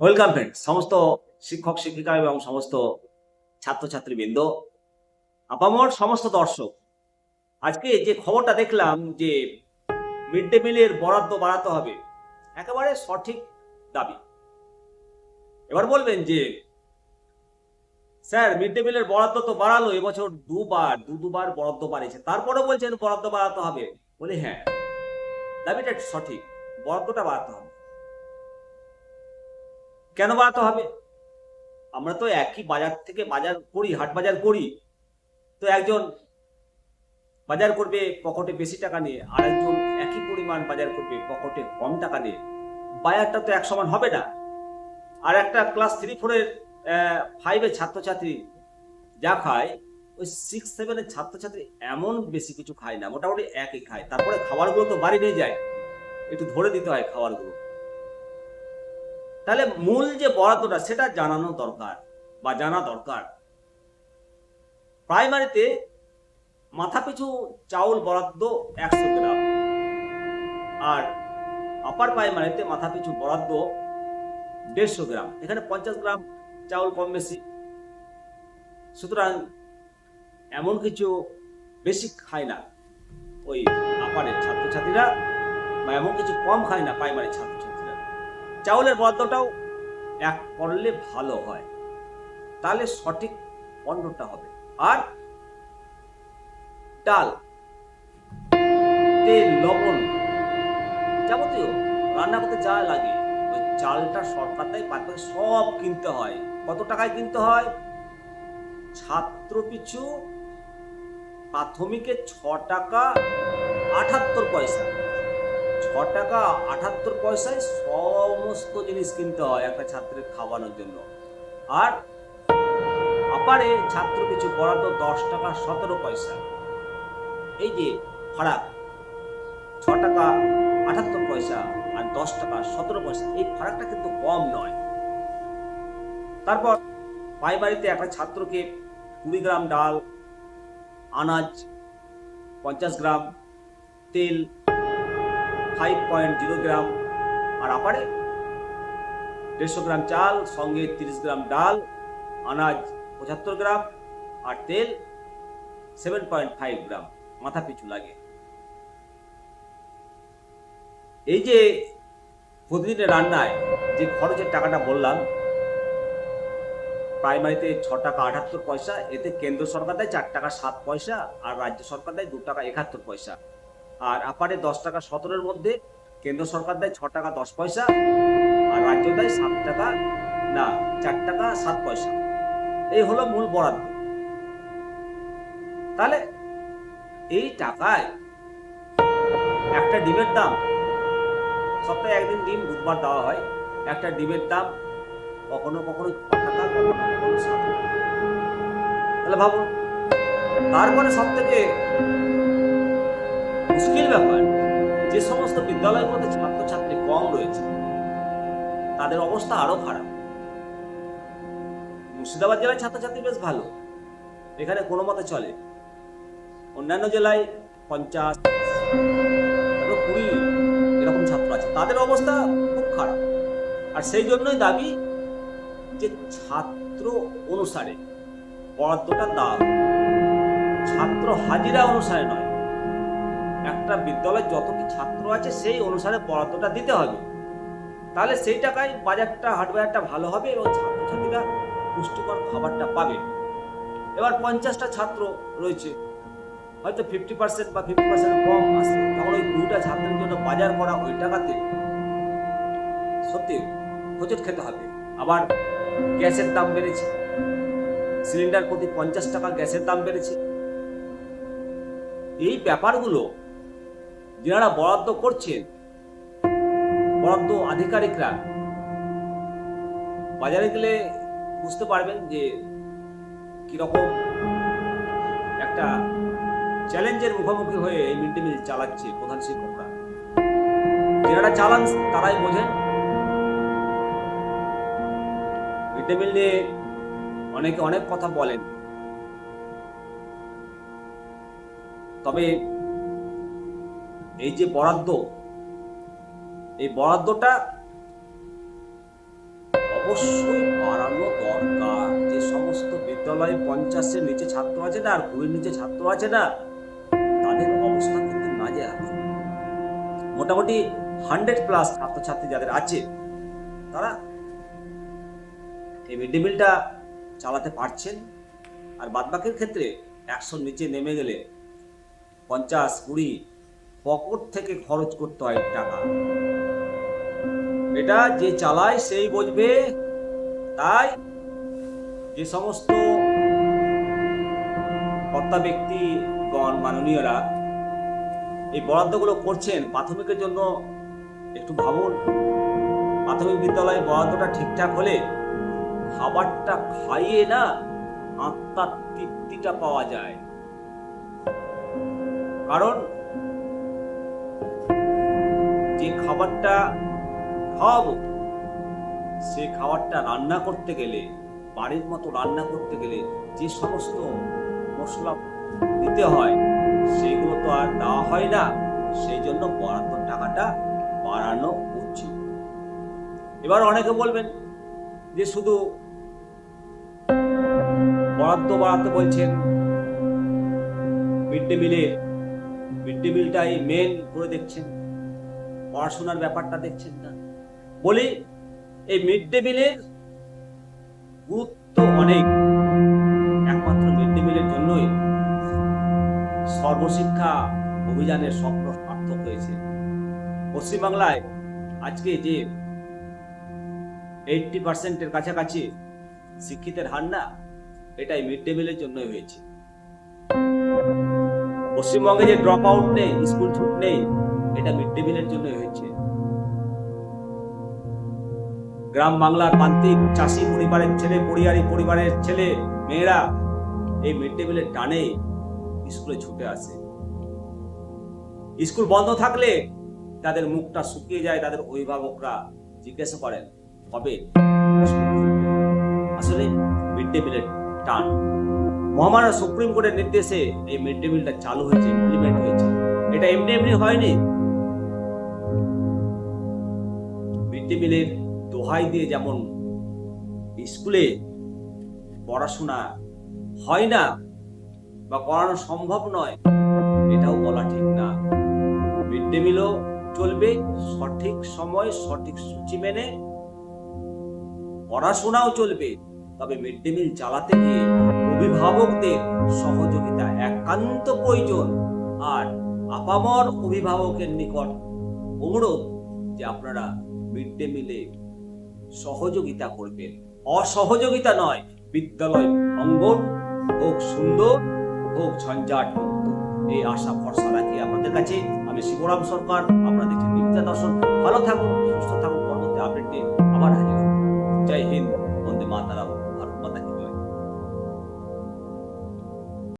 Welcome friend সমস্ত শিক্ষক, শিক্ষিকা এবং সমস্ত ছাত্রছাত্রীবৃন্দ, আপামর সমস্ত দর্শক, আজকে যে খবরটা দেখলাম যে মিড ডে মিলের বরাদ্দ বাড়াতে হবে, একেবারে সঠিক দাবি। এবার বলবেন যে, স্যার মিড ডে মিলের বরাদ্দ তো বাড়ালো, এবছর দুবার, দু দুবার বরাদ্দ বাড়িয়েছে তারপরে বলছেন বরাদ্দ বাড়াতে হবে। বলি হ্যাঁ দাবিটা সঠিক, বরাদ্দটা বাড়াতে হবে। কেন বাড়াতে হবে? আমরা তো একই বাজার থেকে বাজার করি, হাট বাজার করি। তো একজন বাজার করবে পকেটে বেশি টাকা নিয়ে আর একজন একই পরিমাণ বাজার করবে পকেটে কম টাকা নিয়ে। বাজারটা তো এক সমান হবে না। আর একটা ক্লাস থ্রি ফোরের ফাইভের ছাত্রছাত্রী যা খায়, ওই সিক্স সেভেনের ছাত্রছাত্রী এমন বেশি কিছু খায় না, মোটামুটি একই খায়। তারপরে খাবারগুলো তো বাড়ি নিয়ে যায়। একটু ধরে দিতে হয় খাবারগুলো। তাহলে মূল যে বরাদ্দটা, সেটা জানানো দরকার বা জানা দরকার। প্রাইমারিতে মাথাপিছু চাউল বরাদ্দ একশো গ্রাম আর আপার প্রাইমারিতে মাথাপিছু বরাদ্দ দেড়শো গ্রাম। এখানে পঞ্চাশ গ্রাম চাউল কম বেশি। সুতরাং এমন কিছু বেশি খায় না ওই আপারের ছাত্রছাত্রীরা বা এমন কিছু কম খায় না প্রাইমারি ছাত্রছাত্রীরা। চাউলের বরাদ্দটাও এক করলে ভালো হয়। তাহলে সঠিক পণ্যটা হবে। আর ডাল, তেল, লবণ যাবতীয় রান্না করতে যা লাগে, ওই চালটা সরকার দেয় বাদ সব কিনতে হয়। কত টাকায় কিনতে হয়? ছাত্র পিছু প্রাথমিকে ছ টাকা আটাত্তর পয়সা। টাকা আটাত্তর পয়সায় সমস্ত জিনিস কিনতে হয় একটা ছাত্রের খাওয়ানোর জন্য। আর আপারে ছাত্র কিছু বরাদ্দ দশ টাকা সতেরো পয়সা। এই যে ফারাক ছ টাকা আটাত্তর পয়সা আর দশ টাকা সতেরো পয়সা, এই ফারাকটা কিন্তু কম নয়। তারপর প্রাইমারিতে একটা ছাত্রকে কুড়ি গ্রাম ডাল, আনাজ, পঞ্চাশ গ্রাম তেল ফাইভ পয়েন্ট জিরো গ্রাম আর আপারে দেড়শো গ্রাম চাল, সঙ্গে তিরিশ গ্রাম ডাল, আনাজ পঁচাত্তর গ্রাম আর তেল সেভেন পয়েন্ট ফাইভ গ্রাম মাথা পিছু লাগে। এই যে প্রতিদিনের রান্নায় যে খরচের টাকাটা বললাম, প্রাইমারিতে ছ টাকা আটাত্তর পয়সা, এতে কেন্দ্র সরকার দেয় চার টাকা সাত পয়সা, আর রাজ্য সরকার দেয় দু টাকা একাত্তর পয়সা। আর আপারে দশ টাকা সতেরোর মধ্যে কেন্দ্র সরকার দেয় ছ টাকা দশ পয়সা, আর রাজ্য দেয় সাত টাকা, না, চার টাকা সাত পয়সা। এই হলো মূল বরাদ্দ। তাহলে এই টাকায় একটা ডিমের দাম, সপ্তাহে একদিন ডিম বুধবার দেওয়া হয়, একটা ডিমের দাম কখনো কখনো টাকা তাহলে ভাবুন, তারপরে সব থেকে মুশকিল ব্যাপার, যে সমস্ত বিদ্যালয়ের মধ্যে ছাত্রছাত্রী কম রয়েছে, তাদের অবস্থা আরও খারাপ। মুর্শিদাবাদ জেলায় ছাত্রছাত্রী বেশ ভালো, এখানে কোনো মতে চলে। অন্যান্য জেলায় পঞ্চাশ কুড়ি এরকম ছাত্র আছে। তাদের অবস্থা খুব খারাপ। আর সেই জন্যই দাবি যে ছাত্র অনুসারে বরাদ্দটা হোক। ছাত্র হাজিরা অনুসারে নয় একটা বিদ্যালয়ে যত কি ছাত্র আছে, সেই অনুসারে বরাদ্দটা দিতে হবে। তাহলে সেই টাকায় বাজারটা হার্ডওয়্যারটা ভালো হবে এবং ছাত্রছাত্রীরা পুষ্টিকর খাবারটা পাবে। এবার পঞ্চাশটা ছাত্র রয়েছে। হয়তো ফিফটি পার্সেন্ট বা ফিফটি পার্সেন্ট কম আসে তখন ওই দুটা ছাত্রের জন্য বাজার করা ওই টাকাতে সত্যি হোঁচট খেতে হবে। আবার গ্যাসের দাম বেড়েছে। সিলিন্ডার প্রতি পঞ্চাশ টাকা গ্যাসের দাম বেড়েছে। এই ব্যাপারগুলো যারা বরাদ্দ করছেন, বরাদ্দ আধিকারিকরা, বাজারে গেলে বুঝতে পারবেন যে কীরকম একটা চ্যালেঞ্জের মুখোমুখি হয়ে এই মিড ডে মিল চালাচ্ছে প্রধান শিক্ষকরা। যারা চালান তারাই বোঝেন। মিড ডে মিল নিয়ে অনেকে অনেক কথা বলেন। তবে এই যে বরাদ্দ, এই বরাদ্দটা অবশ্যই বাড়ানো দরকার। যে সমস্ত বিদ্যালয়ে পঞ্চাশের নিচে ছাত্র আছে না, আর কুড়ির নিচে ছাত্র আছে না, তাদের অবস্থা কিন্তু নাজেহাল। মোটামুটি হান্ড্রেড প্লাস ছাত্রছাত্রী যাদের আছে, তারা এই মিড ডে মিলটা চালাতে পারছেন। আর বাদবাকির ক্ষেত্রে একশোর নিচে নেমে গেলে পঞ্চাশ, কুড়ি পকেট থেকে খরচ করতে হয় টাকা। এটা যে চালায় সেই বুঝবে। তাই যে সমস্ত কর্তা ব্যক্তিগণ, মাননীয়রা এই বরাদ্দগুলো করছেন, প্রাথমিকের জন্য একটু ভাবুন। প্রাথমিক বিদ্যালয়ে বরাদ্দটা ঠিকঠাক হলে খাবারটা খাইয়ে না আত্মার তৃপ্তিটা পাওয়া যায়। কারণ যে খাবারটা খাওয়াবো, সে খাবারটা রান্না করতে গেলে, বাড়ির মতো রান্না করতে গেলে যে সমস্ত মশলা দিতে হয়, সেগুলো তো আর দেওয়া হয় না। সেই জন্য বরাদ্দ টাকাটা বাড়ানো উচিত। এবার অনেকে বলবেন যে শুধু বরাদ্দ বাড়াতে বলছেন। মিড ডে মিলে, মিড ডে মিলটাই মেন করে দেখছেন। পড়াশোনার ব্যাপারটা দেখছেন না। বলি, এই মিড ডে মিলের গুরুত্ব অনেক। একমাত্র মিড ডে মিলের জন্যই সর্বশিক্ষা অভিযানের স্বপ্ন সার্থক হয়েছে। পশ্চিমবাংলায় আজকে যে এইটটি পার্সেন্টের কাছাকাছি শিক্ষিতের হার না, এটাই মিড ডে মিলের জন্যই হয়েছে। পশ্চিমবঙ্গে যে ড্রপ আউট নেই স্কুল ছুট নেই এটা মিড ডে মিলের জন্য হয়েছে। গ্রাম বাংলার প্রান্তিক চাষি পরিবারের ছেলে পরিবারি পরিবারের ছেলে, মেয়েরা এই মিড ডে মিলের টানে স্কুলে ছুটে আসে। স্কুল বন্ধ থাকলে তাদের মুখটা শুকিয়ে যায়, তাদের অভিভাবকরা জিজ্ঞাসা করেন, কবে আসলে মিড ডে মিলের টান। মহামান্য সুপ্রিম কোর্টের নির্দেশে এই মিড ডে মিলটা চালু হয়েছে ইমপ্লিমেন্ট হয়েছে। এটা এমনি এমনি হয়নি। মিড ডে মিলের দোহাই দিয়ে যেমন স্কুলে পড়াশোনা হয় না বা করানো সম্ভব নয়, এটাও বলা ঠিক না। মিড ডে মিলও চলবে, সঠিক সময়, সঠিক সূচি মেনে পড়াশোনাও চলবে। তবে মিড ডে মিল চালাতে গিয়ে অভিভাবকদের সহযোগিতা একান্ত প্রয়োজন। আর আপামর অভিভাবকের নিকট অনুরোধ যে আপনারা মিড ডে মিলে সহযোগিতা করবেন। অসহযোগিতা নয়, বিদ্যালয় অঙ্গন, হোক সুন্দর, হোক ঝঞ্ঝাট এই আশা, ভরসা রাখি আমাদের কাছে। আমি শিবরাম সরকার, আপনারা দেখছেন নিত্যা দর্শন। ভালো থাকুন, সুস্থ থাকুন, পরবর্তী আপডেট নিয়ে আবার হাজির। জয় হিন্দ, বন্দে মাতারাম।